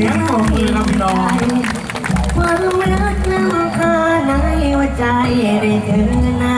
สียงปรบมือครับพี่น้อง ความรักน้ำพาในหัวใจได้เธอนั้น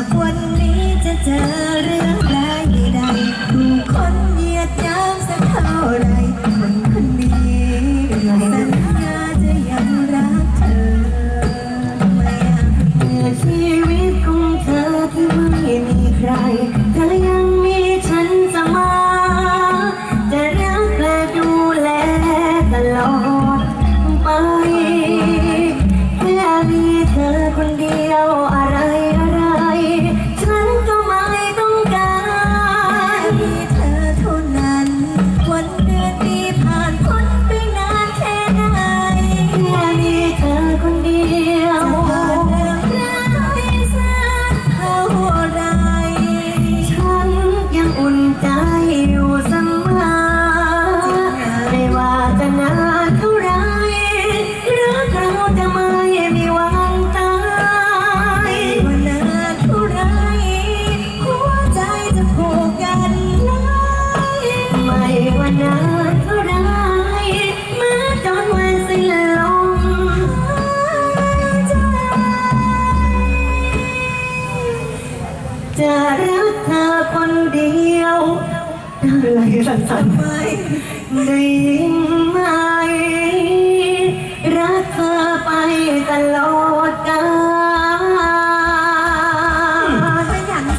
ากวันนี้จะเจอเรื่องร้ายใดถูกคนเหยียดหยามสักเท่าไรคนคนนี้สัญญาจะยังรักเธอไม่อยากเปลี่ยชีวิตของเธอที่ไม่มีใครเธอยังมีฉันเสมอจะรักและดูแลตลอดไปแค่มีเธอคนเดียว เท่าไรเมื่อจนวันสิ้นลมจะรักเธอคนเดียวอะไรสั่นๆไม่ได้ยินไหมรักเธอไปตลอด